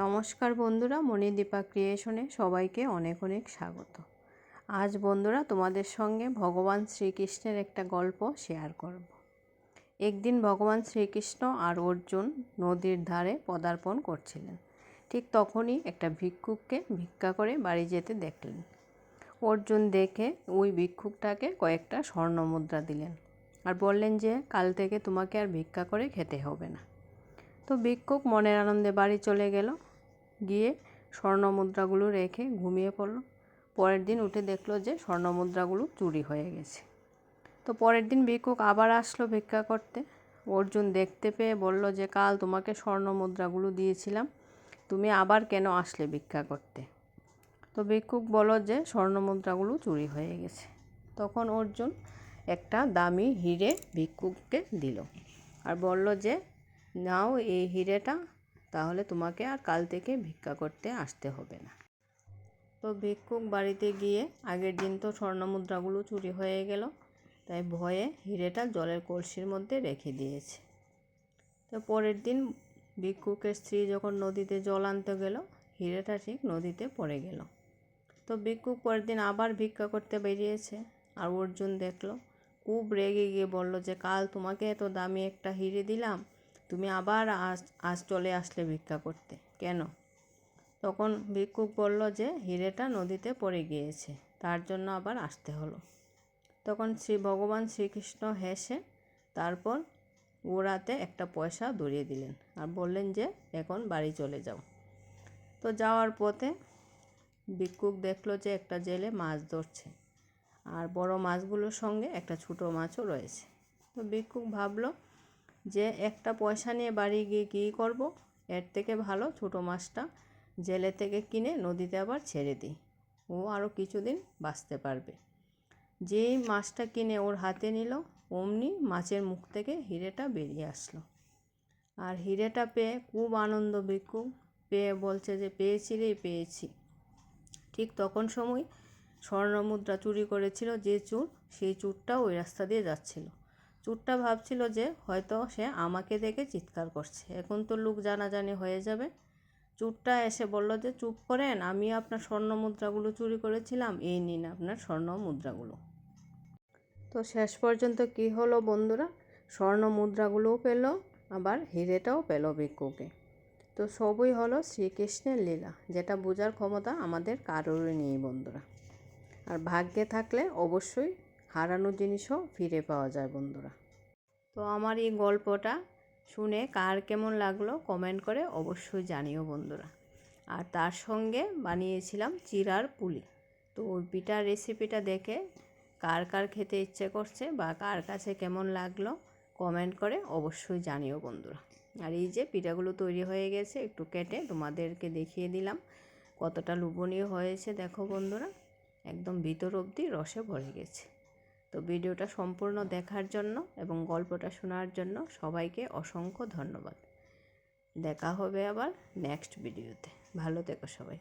নমস্কার বন্ধুরা মণিদীপা ক্রিয়েশনে সবাইকে অনেক অনেক স্বাগত। আজ বন্ধুরা তোমাদের সঙ্গে ভগবান শ্রীকৃষ্ণের একটা গল্প শেয়ার করব। একদিন ভগবান শ্রীকৃষ্ণ আর অর্জুন নদীর ধারে পদার্পণ করছিলেন। ঠিক তখনই একটা ভিক্ষুককে ভিক্ষা করে বাড়ি যেতে দেখলেন। অর্জুন দেখে ওই ভিক্ষুকটাকে কয়েকটা স্বর্ণমুদ্রা দিলেন আর বললেন যে, কাল থেকে তোমাকে আর ভিক্ষা করে খেতে হবে না। তো ভিক্ষুক মনের আনন্দে বাড়ি চলে গেল। গিয়ে স্বর্ণ মুদ্রাগুলো রেখে ঘুমিয়ে পড়ল। পরের দিন উঠে দেখল যে স্বর্ণ মুদ্রাগুলো চুরি হয়ে গেছে। তো পরের দিন ভিক্ষুক আবার আসলো ভিক্ষা করতে। অর্জুন দেখতে পেয়ে বলল যে, কাল তোমাকে স্বর্ণ মুদ্রাগুলো দিয়েছিলাম। তুমি আবার কেন আসলে ভিক্ষা করতে? তো ভিক্ষুক বলো যে স্বর্ণ মুদ্রাগুলো চুরি হয়ে গেছে। তখন অর্জুন একটা দামি হিরে ভিক্ষুককে দিল। আর বলল যে নাও এই হিরেটা, তাহলে তোমাকে আর কাল থেকে ভিক্ষা করতে আসতে হবে না। তো ভিক্ষুক বাড়িতে গিয়ে, আগের দিন তো স্বর্ণমুদ্রাগুলো চুরি হয়ে গেল, তাই ভয়ে হিরেটা জলের কলসির মধ্যে রেখে দিয়েছে। তো পরের দিন ভিক্ষুকের স্ত্রী যখন নদীতে জল আনতে গেল, হিরেটা ঠিক নদীতে পড়ে গেল। তো ভিক্ষুক পরের দিন আবার ভিক্ষা করতে বেরিয়েছে, আর অর্জুন দেখল, খুব রেগে গিয়ে বলল যে, কাল তোমাকে এত দামি একটা হিরে দিলাম তুমি আবার আজ আজ চলে আসলে ভিক্ষা করতে। কেন? তখন ভিক্ষুক বলল যে, হিরেটা নদীতে পড়ে গিয়েছে, তার জন্য আবার আসতে হলো। তখন শ্রী ভগবান শ্রীকৃষ্ণ হেসে তারপর ওরাতে একটা পয়সা ধরিয়ে দিলেন আর বললেন যে, এখন বাড়ি চলে যাও। তো যাওয়ার পথে ভিক্ষুক দেখল যে, একটা জেলে মাছ ধরছে আর বড় মাছগুলোর সঙ্গে একটা ছোটো মাছও রয়েছে। তো ভিক্ষুক ভাবলো যে একটা পয়সা নিয়ে বাড়ি গিয়ে কী করব? এর থেকে ভালো ছোটো মাছটা জেলে থেকে কিনে নদীতে আবার ছেড়ে দিই। ও আরও কিছুদিন বাঁচতে পারবে। যেই মাছটা কিনে ওর হাতে নিল, অমনি মাছের মুখ থেকে হিরেটা বেরিয়ে আসলো। আর হিরেটা পেয়ে খুব আনন্দ ভিক্ষু। পেয়ে বলছে যে, পেয়েছি রে, পেয়েছি। ঠিক তখন সময় স্বর্ণমুদ্রা চুরি করেছিল যে চুর, সেই চুরটা ওই রাস্তা দিয়ে যাচ্ছিল। চুরটা ভাবছিল যে হয়তো সে আমাকে দেখে চিৎকার করছে। এখন তো লোক জানাজানি হয়ে যাবে। চুরটা এসে বলল যে, চুপ করেন, আমি আপনার স্বর্ণ মুদ্রাগুলো চুরি করেছিলাম, এই নিন আপনার স্বর্ণ মুদ্রাগুলো। তো শেষ পর্যন্ত কি হলো বন্ধুরা? স্বর্ণ মুদ্রাগুলোও পেল, আবার হিরেটাও পেল ভিক্ষুকে। তো সবই হলো শ্রীকৃষ্ণের লীলা, যেটা বোঝার ক্ষমতা আমাদের কারোরই নেই বন্ধুরা। আর ভাগ্যে থাকলে অবশ্যই হারানো জিনিসও ফিরে পাওয়া যায় বন্ধুরা। তো আমার এই গল্পটা শুনে কার কেমন লাগল কমেন্ট করে অবশ্যই জানিও বন্ধুরা। আর তার সঙ্গে বানিয়েছিলাম চিরার পুলি। তো ওই পিঠার রেসিপিটা দেখে কার কার খেতে ইচ্ছে করছে বা কার কাছে কেমন লাগল কমেন্ট করে অবশ্যই জানিও বন্ধুরা। আর এই যে পিঠাগুলো তৈরি হয়ে গেছে, একটু কেটে তোমাদেরকে দেখিয়ে দিলাম কতটা লোভনীয় হয়েছে। দেখো বন্ধুরা, একদম ভিতর অবধি রসে ভরে গেছে। তো ভিডিওটা সম্পূর্ণ দেখার জন্য এবং গল্পটা শোনার জন্য সবাইকে অসংখ্য ধন্যবাদ। দেখা হবে আবার নেক্সট ভিডিওতে ভালো থেকো সবাই।